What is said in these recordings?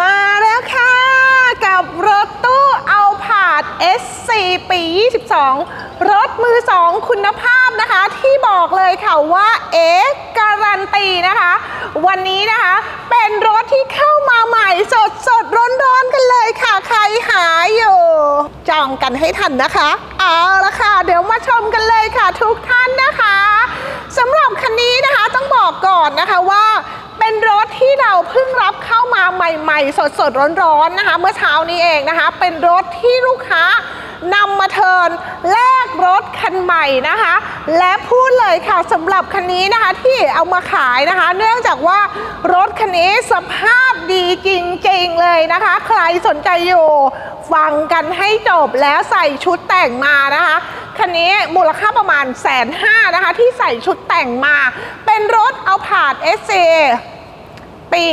มาแล้วค่ะ กับรถตู้เอาผาด S4 ปี 22 รถมือสองคุณภาพนะคะ ที่บอกเลยค่ะว่าเอ๊การันตีนะคะ วันนี้นะคะเป็นรถที่เข้ามาใหม่สดสดร้อนร้อนกันเลยค่ะ ใครหาอยู่ จองกันให้ทันนะคะ เอาละค่ะ เดี๋ยวมาชมกันเลยค่ะทุกท่านนะคะสำหรับคันนี้นะคะต้องบอกก่อนนะคะว่า เป็นรถที่เราเพิ่งรับเข้ามาใหม่ๆ สดๆ ร้อนๆนะคะ เมื่อเช้านี้เองนะคะ เป็นรถที่ลูกค้านำมาเทินแลกรถคันใหม่นะคะ และพูดเลยค่ะสำหรับคันนี้นะคะที่เอามาขายนะคะ เนื่องจากว่ารถคันนี้สภาพดีจริงๆเลยนะคะ ใครสนใจอยู่ฟังกันให้จบแล้วใส่ชุดแต่งมานะคะคันนี้มูลค่าประมาณแสนห้านะคะ ที่ใส่ชุดแต่งมา เป็นรถเอาผาด SA ปี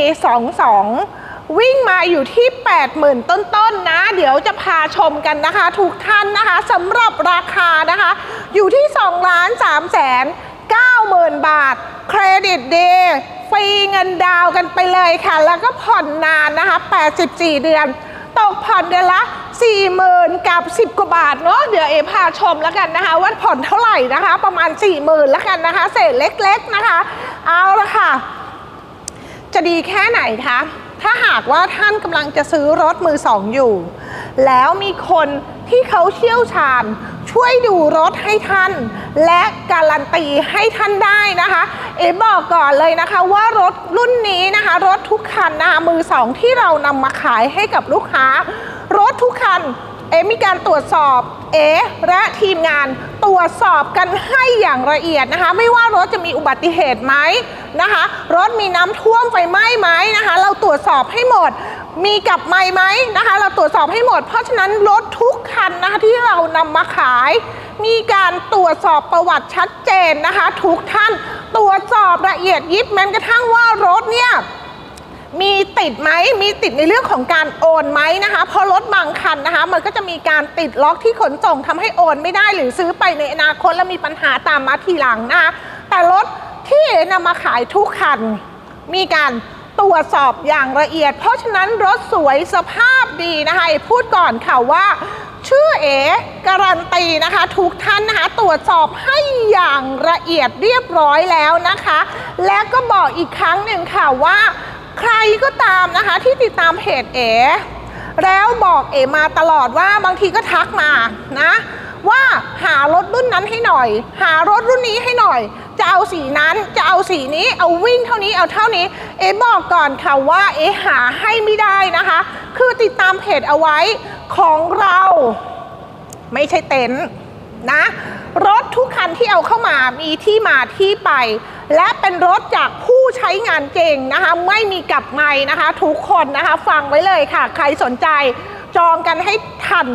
22 วิ่งมาอยู่ที่ 80,000 ต้นๆนะ เดี๋ยวจะพาชมกันนะคะ ทุกท่านนะคะสำหรับราคานะคะ อยู่ที่ 2 ล้าน3แสน90,000 บาท เครดิตดีฟรีเงินดาวกันไปเลยค่ะ แล้วก็ผ่อนนานนะคะ 84 เดือน ตกผ่อนเดือนละ 40,000 กับ 10 กว่าบาทเนาะเดี๋ยวเอพาชมแล้วกันนะคะ ว่าผ่อนเท่าไหร่นะคะ ประมาณ 40,000แล้วกันนะคะ เศษเล็กๆนะคะ เอาละค่ะ จะดีแค่ไหนคะ ถ้าหากว่าท่านกำลังจะซื้อรถมือสองอยู่ แล้วมีคนที่เขาเชี่ยวชาญช่วยดูรถให้ท่าน และการันตีให้ท่านได้นะคะ เอ๋บอกก่อนเลยนะคะว่ารถรุ่นนี้นะคะ รถทุกคันนะคะมือสองที่เรานำมาขายให้กับลูกค้า รถทุกคันเอะมีการตรวจสอบ เอและทีมงานตรวจสอบกันให้อย่างละเอียดนะคะ ไม่ว่ารถจะมีอุบัติเหตุไหมนะคะ รถมีน้ำท่วมไฟไหม้ไหมนะคะ เราตรวจสอบให้หมด มีกับไม้ไหมนะคะ เราตรวจสอบให้หมด เพราะฉะนั้นรถทุกคันนะคะที่เรานำมาขาย มีการตรวจสอบประวัติชัดเจนนะคะ ทุกท่านตรวจสอบละเอียดยิบแม้กระทั่งว่ารถเนี่ย มีติดไหมมีติดในเรื่องของการโอนไหมนะคะเพราะรถบางคันนะคะ มันก็จะมีการติดล็อกที่ขนส่งทำให้โอนไม่ได้หรือซื้อไปในอนาคตแล้วมีปัญหาตามมาทีหลังนะคะแต่รถที่นำมาขายทุกคัน มีการตรวจสอบอย่างละเอียด เพราะฉะนั้นรถสวยสภาพดีนะคะพูดก่อนค่ะว่าชื่อเอ๋การันตีนะคะ ทุกท่านนะคะตรวจสอบให้อย่างละเอียดเรียบร้อยแล้วนะคะ และก็บอกอีกครั้งหนึ่งค่ะว่า ใครก็ตามนะคะที่ติดตามเพจเอ๋แล้วบอกเอ๋มาตลอดว่าบางทีก็ทักมานะว่าหารถรุ่นนั้นให้หน่อย หารถรุ่นนี้ให้หน่อย จะเอาสีนั้นจะเอาสีนี้เอาวิ่งเท่านี้เอาเท่านี้ เอ๋บอกก่อนค่ะว่าเอ๋หาให้ไม่ได้นะคะ คือติดตามเพจเอาไว้ของเรา ไม่ใช่เต็นท์นะ รถทุกคันที่เอาเข้ามามีที่มาที่ไป และเป็นรถจากผู้ใช้งานเก่งนะคะ ไม่มีกลับไม่นะคะ ทุกคนนะคะฟังไว้เลยค่ะ ใครสนใจจองกันให้ทัน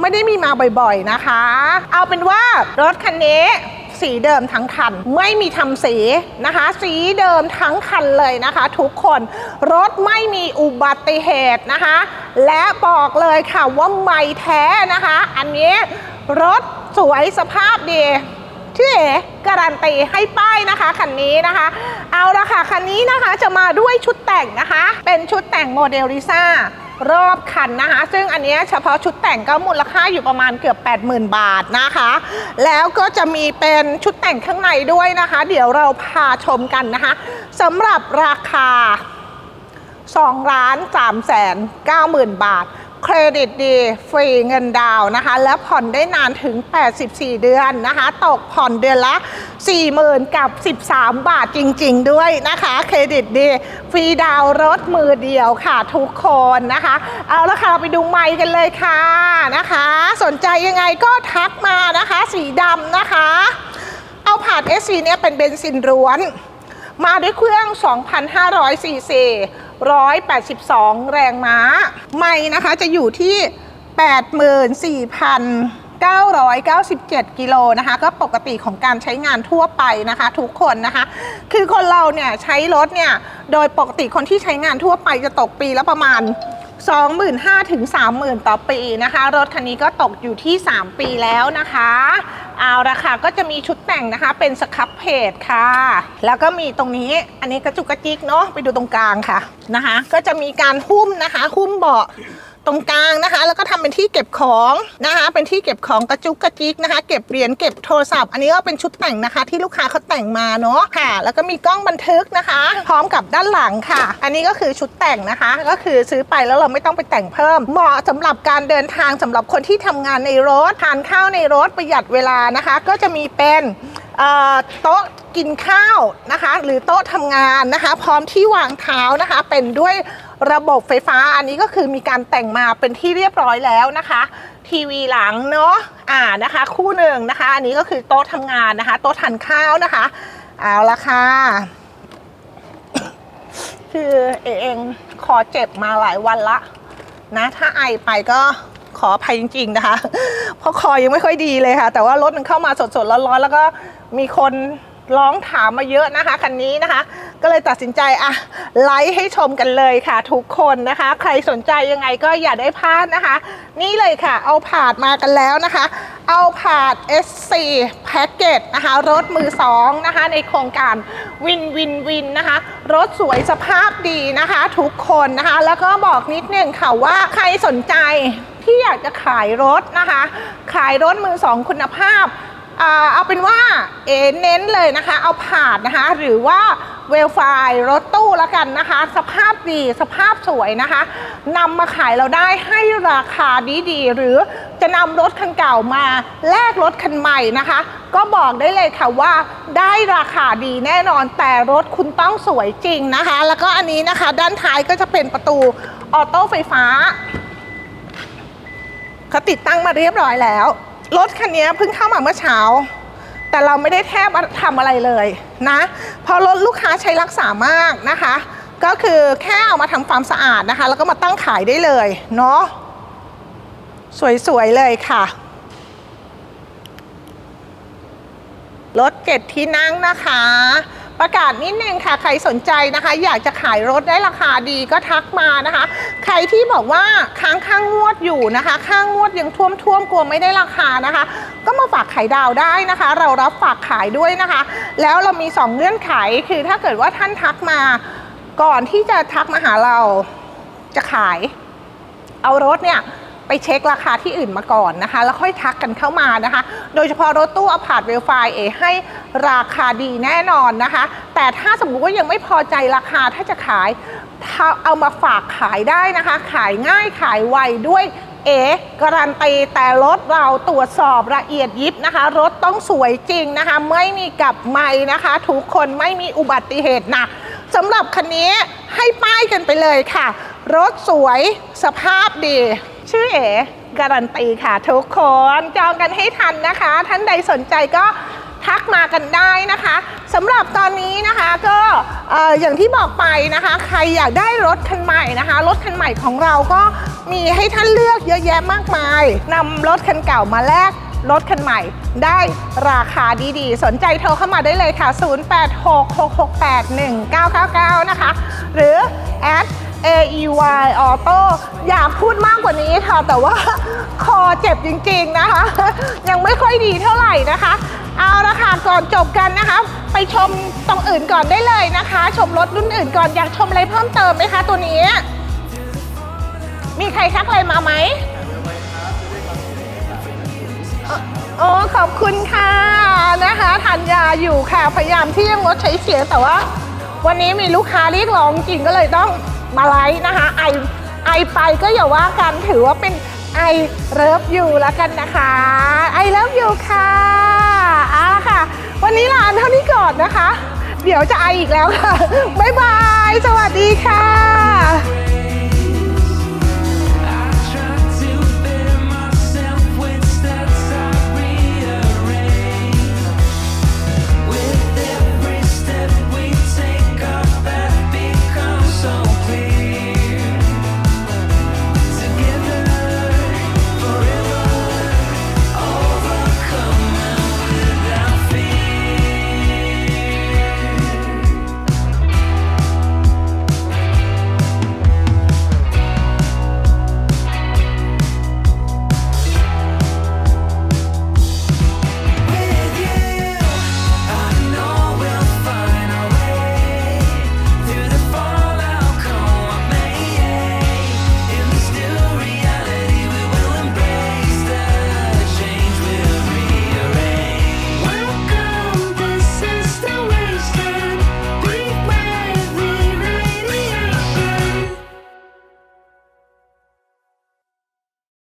ไม่ได้มีมาบ่อยๆนะคะ เอาเป็นว่ารถคันนี้สีเดิมทั้งคัน ไม่มีทำสีนะคะ สีเดิมทั้งคันเลยนะคะ ทุกคนรถไม่มีอุบัติเหตุนะคะ และบอกเลยค่ะว่าไม่แท้นะคะ อันนี้รถ สวยสภาพดีชื่อเอ๋การันตีให้ป้ายนะคะคันนี้นะคะ เอาละค่ะคันนี้นะคะจะมาด้วยชุดแต่งนะคะ เป็นชุดแต่งโมเดลลิซ่ารอบคันนะคะ ซึ่งอันนี้เฉพาะชุดแต่งก็มูลค่าอยู่ประมาณเกือบ 80,000 บาทนะคะ แล้วก็จะมีเป็นชุดแต่งข้างในด้วยนะคะ เดี๋ยวเราพาชมกันนะคะสำหรับราคา2ล้าน3แสน9หมื่นบาท เครดิตดี ฟรีเงินดาวนะคะ และผ่อนได้นานถึง 84 เดือนนะคะ ตกผ่อนเดือนละ 40,000 กับ 13 บาทจริง ๆ ด้วยนะคะ เครดิตดี ฟรีดาวรถมือเดียวค่ะทุกคนนะคะ เอาละค่ะเราไปดูไมค์กันเลยค่ะนะคะ สนใจยังไงก็ทักมานะคะ สีดำนะคะ เอาผ่าน SC เนี่ยเป็นเบนซินล้วน มาด้วยเครื่อง 2,500ซีซี 182 แรงม้า ไม่นะคะจะอยู่ที่ 84,997 กิโลนะคะ ก็ปกติของการใช้งานทั่วไปนะคะ ทุกคนนะคะ คือคนเราเนี่ยใช้รถเนี่ย โดยปกติคนที่ใช้งานทั่วไปจะตกปีละประมาณ 25,000ถึง30,000 ต่อปีนะคะ รถคันนี้ก็ตกอยู่ที่ 3 ปีแล้วนะคะเอาราคาก็จะมีชุดแต่งนะคะเป็นสครับเพจค่ะ แล้วก็มีตรงนี้อันนี้กระจุกกระจิกเนาะไปดูตรงกลางค่ะนะคะ ก็จะมีการหุ้มนะคะ หุ้มเบาะ ตรงกลางนะคะ แล้วก็ทำเป็นที่เก็บของนะคะ เป็นที่เก็บของกระจุกกระจิกนะคะ เก็บเหรียญเก็บโทรศัพท์ อันนี้ก็เป็นชุดแต่งนะคะ ที่ลูกค้าเขาแต่งมาเนาะค่ะ แล้วก็มีกล้องบันทึกนะคะ พร้อมกับด้านหลังค่ะ อันนี้ก็คือชุดแต่งนะคะ ก็คือซื้อไปแล้วเราไม่ต้องไปแต่งเพิ่ม เหมาะสำหรับการเดินทางสำหรับคนที่ทำงานในรถทานข้าวในรถประหยัดเวลานะคะ ก็จะมีเป็น โต๊ะกินข้าวนะคะ หรือโต๊ะทำงานนะคะ พร้อมที่วางเท้านะคะ เป็นด้วยระบบไฟฟ้าอันนี้ก็คือมีการแต่งมาเป็นที่เรียบร้อยแล้วนะคะ ทีวีหลังเนาะอ่านะคะ คู่หนึ่งนะคะ อันนี้ก็คือโต๊ะทำงานนะคะ โต๊ะทานข้าวนะคะ เอาละค่ะคือเองคอเจ็บมาหลายวันละนะ ถ้าไอไปก็ ขออภัยจริง ๆ นะคะ เพราะคอยังไม่ค่อยดีเลยค่ะ แต่ว่ารถมันเข้ามาสดๆร้อนๆแล้วก็มีคนร้องถามมาเยอะนะคะคันนี้นะคะ ก็เลยตัดสินใจอะไลฟ์ให้ชมกันเลยค่ะทุกคนนะคะ ใครสนใจยังไงก็อย่าได้พลาดนะคะ นี่เลยค่ะ เอาผาดมากันแล้วนะคะ เอาผาด S4 แพ็กเกจนะคะ รถมือสองนะคะ ในโครงการวินวินวินนะคะ รถสวยสภาพดีนะคะ ทุกคนนะคะ แล้วก็บอกนิดนึงค่ะว่าใครสนใจ ที่อยากจะขายรถนะคะ ขายรถมือสองคุณภาพ เอาเป็นว่าเอเน้นเลยนะคะ เอาผาดนะคะ หรือว่าเวลไฟรถตู้ล้วกันนะคะ สภาพดีสภาพสวยนะคะนำมาขายเราได้ให้ราคาดีๆ หรือจะนำรถคันเก่ามาแลกรถคันใหม่นะคะ ก็บอกได้เลยค่ะว่าได้ราคาดีแน่นอนแต่รถคุณต้องสวยจริงนะคะ แล้วก็อันนี้นะคะ ด้านท้ายก็จะเป็นประตูออโต้ไฟฟ้า เขาติดตั้งมาเรียบร้อยแล้ว รถคันนี้เพิ่งเข้ามาเมื่อเช้า แต่เราไม่ได้แทบทำอะไรเลยนะเพราะรถลูกค้าใช้รักษามากนะคะ ก็คือแค่เอามาทำความสะอาดนะคะ แล้วก็มาตั้งขายได้เลยเนาะสวยๆเลยค่ะรถเจ็ดที่นั่งนะคะ ประกาศนิดนึงค่ะ ใครสนใจนะคะ อยากจะขายรถได้ราคาดีก็ทักมานะคะ ใครที่บอกว่าค้างข้างงวดอยู่นะคะ ข้างงวดยังท่วมท่วมๆกลัวไม่ได้ราคานะคะ ก็มาฝากขายดาวได้นะคะ เรารับฝากขายด้วยนะคะ แล้วเรามี 2 เงื่อนไขคือถ้าเกิดว่าท่านทักมาก่อนที่จะทักมาหาเราจะขาย เอารถเนี่ย ไปเช็คราคาที่อื่นมาก่อนนะคะ แล้วค่อยทักกันเข้ามานะคะ โดยเฉพาะรถตู้อพาร์ตเวลไฟเอให้ราคาดีแน่นอนนะคะ แต่ถ้าสมมุติว่ายังไม่พอใจราคาถ้าจะขายาเอามาฝากขายได้นะคะ ขายง่ายขายไวด้วยเอการันตีแต่รถเราตรวจสอบละเอียดยิบนะคะ รถต้องสวยจริงนะคะ ไม่มีกับไม่นะคะ ทุกคนไม่มีอุบัติเหตุนักสำหรับคันนี้ให้ป้ายกันไปเลยค่ะ รถสวยสภาพดี ชื่อเอ๋การันตีค่ะทุกคนจองกันให้ทันนะคะ ท่านใดสนใจก็ทักมากันได้นะคะสำหรับตอนนี้นะคะก็เอ่ออย่างที่บอกไปนะคะ ใครอยากได้รถคันใหม่นะคะ รถคันใหม่ของเราก็มีให้ท่านเลือกเยอะแยะมากมายนำรถคันเก่ามาแลกรถคันใหม่ได้ราคาดีๆ สนใจโทรเข้ามาได้เลยค่ะ 0866681999 นะคะ หรือแอด AEY Auto อยากพูดมากกว่านี้ค่ะ แต่ว่าคอเจ็บจริงๆนะคะ ยังไม่ค่อยดีเท่าไหร่นะคะ เอาละค่ะก่อนจบกันนะคะ ไปชมตรงอื่นก่อนได้เลยนะคะ ชมรถรุ่นอื่นก่อนอยากชมอะไรเพิ่มเติมไหมคะตัวนี้ มีใครทักอะไรมาไหมโอ้ขอบคุณค่ะนะคะทานยาอยู่ค่ะ พยายามที่จะงดใช้เสียงแต่ว่า วันนี้มีลูกค้าเรียกร้องจริงก็เลยต้อง มาไลฟ์นะคะไอไอไปก็อย่าว่ากันถือว่าเป็นไอเลิฟยูแล้วกันนะคะไอเลิฟยูค่ะอ่าค่ะ วันนี้ลาเท่านี้ก่อนนะคะ เดี๋ยวจะไออีกแล้วค่ะ บ๊ายบาย สวัสดีค่ะ